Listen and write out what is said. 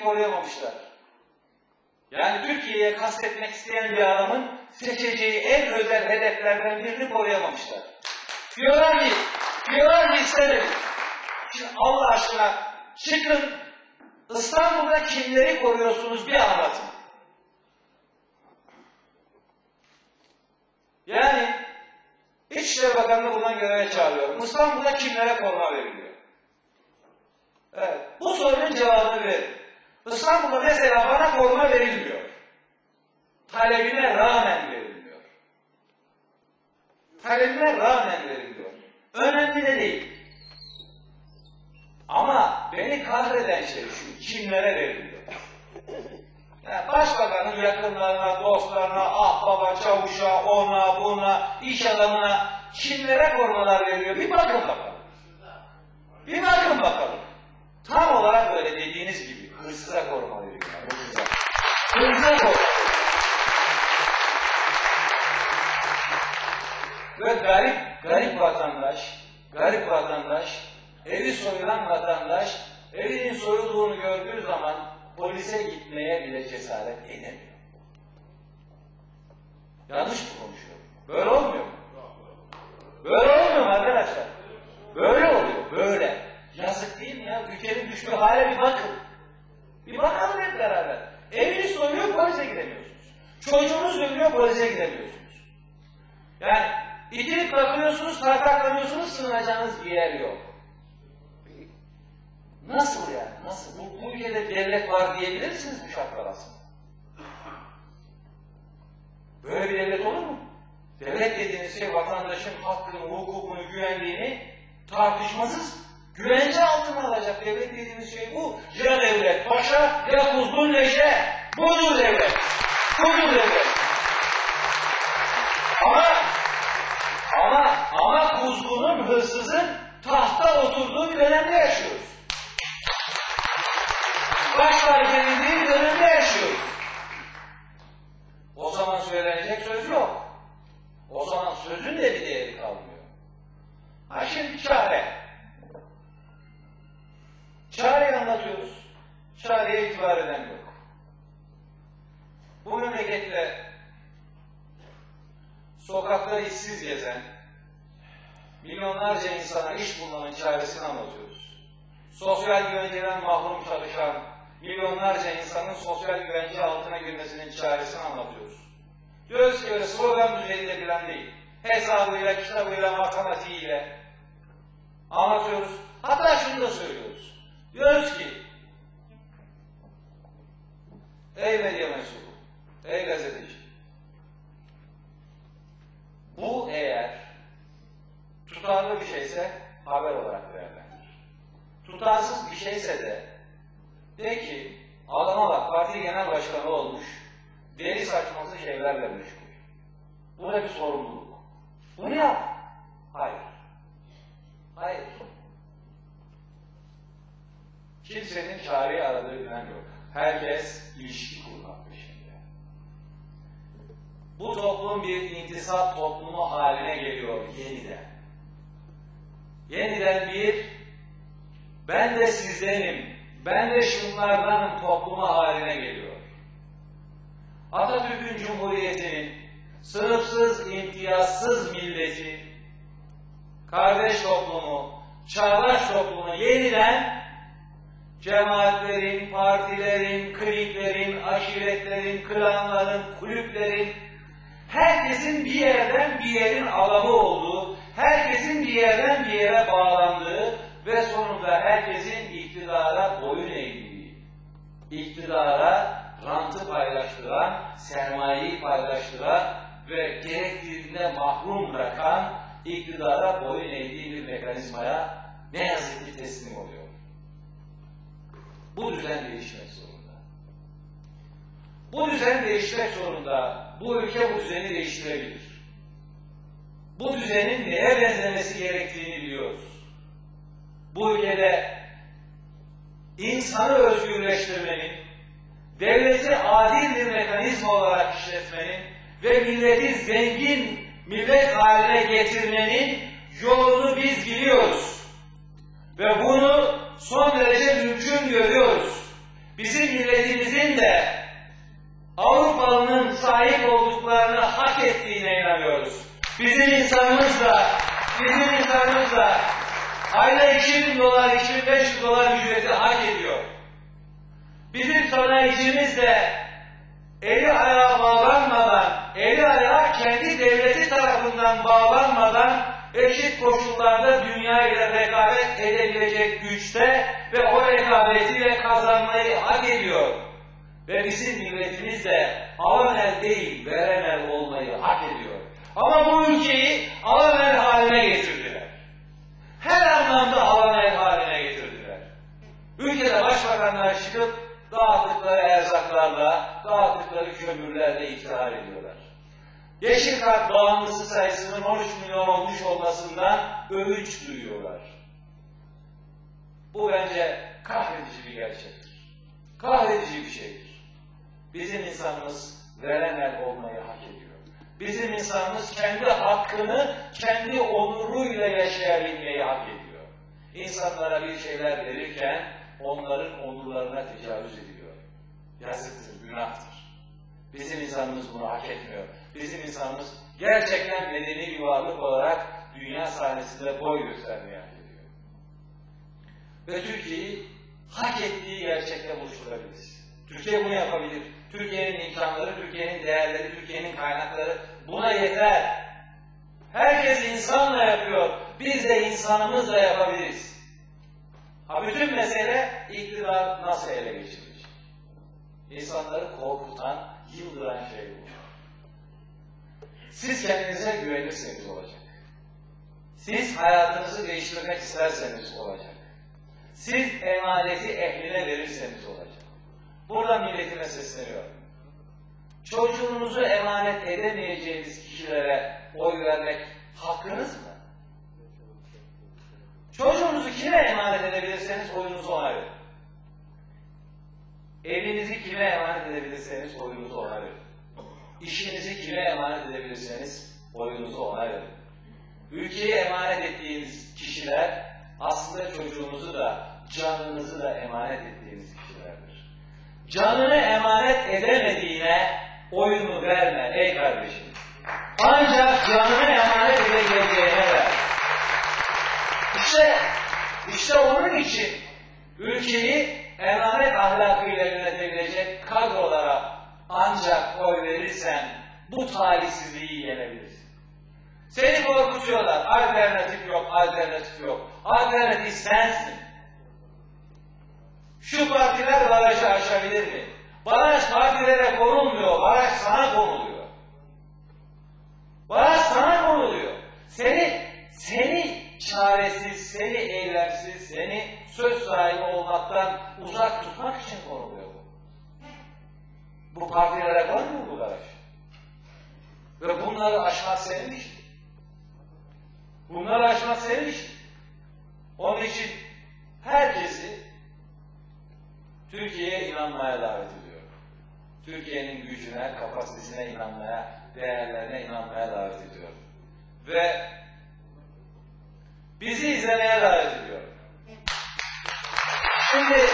koruyamamışlar. Yani Türkiye'ye kastetmek isteyen bir adamın seçeceği en özel hedeflerden birini koruyamamışlar. Diyorlar ki, diyorlar ki isterim. Şimdi Allah aşkına çıkın İstanbul'da kimleri koruyorsunuz bir anlatın. Yani İçişleri Bakanlığı bundan göreve çağırıyorum. İstanbul'da kimlere koruma veriliyor? Evet. Bu sorunun cevabını verin. İstanbul'da mesela bana koruma verilmiyor. Talebine rağmen verilmiyor. Talebine rağmen verilmiyor. Önemli de değil. Ama beni kahreden şey şu, kimlere veriliyor? Yani başbakanın yakınlarına, dostlarına, ah baba, çavuşa, ona, buna, iş adamına kimlere korumalar veriliyor? Bir bakın bakalım. Bir bakın bakalım. Tam olarak böyle dediğiniz gibi hırsıza koruma veriyor. Hırsıza. Hırsıza koruma Ve garip, garip vatandaş, garip vatandaş, evi soyulan vatandaş, evinin soyulduğunu gördüğü zaman polise gitmeye bile cesaret edemiyor. Yanlış mı konuşuyorum? Böyle olmuyor mu? Böyle olmuyor mu arkadaşlar? Böyle oluyor, böyle. Yazık değil mi ya? Ülkenin düştüğü hale bir bakın. Bir bakalım hep beraber. Eviniz soyuluyor, polise gidemiyorsunuz. Çocuğunuz ölüyor, polise gidemiyorsunuz. Yani itilip bakıyorsunuz, tartaklanıyorsunuz, sığınacağınız bir yer yok. Nasıl yani? Nasıl? Bu, bu ülkede devlet var diyebilir misiniz bu şartlar altında? Böyle bir devlet olur mu? Devlet dediğiniz şey vatandaşın hakkını, hukukunu, güvenliğini tartışmasız güvence altına alacak. Devlet dediğimiz şey bu. Ya devlet paşa ya kuzgun leşe. Budur devlet. Budur devlet. Ama ama ama kuzgunun, hırsızın tahta oturduğu bir dönemde yaşıyoruz. Başlar gelindiği bir dönemde yaşıyoruz. O zaman söylenecek söz yok. O zaman sözün de bir değeri kalmıyor. Ha şimdi çare. Çareyi anlatıyoruz. Çareye itibar eden yok. Bu memlekette sokakta işsiz gezen milyonlarca insana iş bulmanın çaresini anlatıyoruz. Sosyal güvenceden mahrum çalışan milyonlarca insanın sosyal güvence altına girmesinin çaresini anlatıyoruz. Ki öyle slogan düzeyinde bilen değil. Hesabıyla, kitabıyla, matematiğiyle anlatıyoruz. Hatta şunu da söylüyoruz. Diyoruz ki adama bak parti genel başkanı olmuş deli saçması şeylerle meşgul. Bu da bir sorumluluk. Bunu yap. Hayır. Hayır. Kimsenin çareyi aradığı güven yok. Herkes ilişki kurmak peşinde. Bu toplum bir intisap toplumu haline geliyor yeniden. Yeniden bir ben de sizdenim, ben de şunlardanım toplumu haline geliyor. Atatürk'ün Cumhuriyeti'nin sınıfsız, imtiyazsız milleti, kardeş toplumu, çağdaş toplumu yeniden cemaatlerin, partilerin, kliklerin, aşiretlerin, klanların, kulüplerin, herkesin bir yerden bir yerin alamı olduğu, herkesin bir yerden bir yere bağlandığı ve sonunda herkesin iktidara boyun eğdiği, iktidara rantı paylaştıran, sermayeyi paylaştıran ve gerektiğinde mahrum bırakan iktidara boyun eğdiği bir mekanizmaya ne yazık ki teslim oluyor. Bu düzen değişmek zorunda. Bu düzen değişmek zorunda. Bu ülke bu düzeni değiştirebilir. Bu düzenin neye benzemesi gerektiğini biliyoruz. Bu ülkede insanı özgürleştirmenin, devleti adil bir mekanizma olarak işletmenin ve milleti zengin millet haline getirmenin yolunu biz biliyoruz. Ve bunu son derece mümkün görüyoruz. Bizim milletimizin de Avrupalı'nın sahip olduklarını hak ettiğine inanıyoruz. Bizim insanımız da, bizim insanımız da Ayda 2000 dolar, 2500 dolar ücreti hak ediyor. Bizim sanayicimiz de eli ayağa bağlanmadan, eli ayağa kendi devleti tarafından bağlanmadan eşit koşullarda dünya ile rekabet edebilecek güçte ve o rekabetiyle kazanmayı hak ediyor. Ve bizim milletimiz de alan el değil, veren el olmayı hak ediyor. Ama bu ülkeyi alan el haline getirdi. Her anlamda alan el haline getirdiler. Ülkede başbakanlar çıkıp dağıttıkları erzaklarla, dağıttıkları kömürlerle iftihar ediyorlar. Yeşil Kart bağımlısı sayısının 13 milyon olmuş olmasından övünç duyuyorlar. Bu bence kahredici bir gerçektir. Kahredici bir şeydir. Bizim insanımız veren el olmayı hak ediyor. Bizim insanımız kendi hakkını, kendi onuruyla yaşayabilmeyi hak ediyor. İnsanlara bir şeyler verirken onların onurlarına tecavüz ediliyor. Yazıktır, günahtır. Bizim insanımız bunu hak etmiyor. Bizim insanımız gerçekten medeni bir varlık olarak dünya sahnesinde boy göstermeyi hak ediyor. Ve Türkiye'yi hak ettiği gerçekle buluşturabiliriz. Türkiye bunu yapabilir. Türkiye'nin imkanları, Türkiye'nin değerleri, kaynakları buna yeter. Herkes insanla yapıyor. Biz de insanımızla yapabiliriz. Ha bütün mesele iktidar nasıl ele geçirilecek? İnsanları korkutan, yıldıran şey bu. Siz kendinize güvenirseniz olacak. Siz hayatınızı değiştirmek isterseniz olacak. Siz emaneti ehline verirseniz olacak. Burada milletime sesleniyorum. Çocuğunuzu emanet edemeyeceğiniz kişilere oy vermek hakkınız mı? Çocuğunuzu kime emanet edebilirseniz oyunuzu ona verin. Evinizi kime emanet edebilirseniz oyunuzu ona verin. İşinizi kime emanet edebilirseniz oyunuzu ona verin. Ülkeyi emanet ettiğiniz kişiler aslında çocuğunuzu da canınızı da emanet ettiğiniz kişilerdir. Canını emanet edemediğine oyunu verme ey kardeşim. Ancak canını emanet edebileceğine ver. İşte, işte onun için ülkeyi emanet ahlakıyla yönetebilecek kadrolara ancak oy verirsen bu talihsizliği yenebilirsin. Seni korkutuyorlar. Alternatif yok, alternatif yok. Alternatif sensin. Şu partiler barajı aşabilir mi? Baraj partilere konulmuyor, baraj sana konuluyor. Baraj sana konuluyor. Seni, seni çaresiz, seni eylemsiz, seni söz sahibi olmaktan uzak tutmak için konuluyor bu. Bu partilere konmuyor bu baraj. Ve bunları aşmak senin işin. Bunları aşmak senin işin. Onun için herkesi Türkiye'ye inanmaya davet ediyorum. Türkiye'nin gücüne, kapasitesine inanmaya, değerlerine inanmaya davet ediyorum. Ve bizi izlemeye davet ediyorum. Şimdi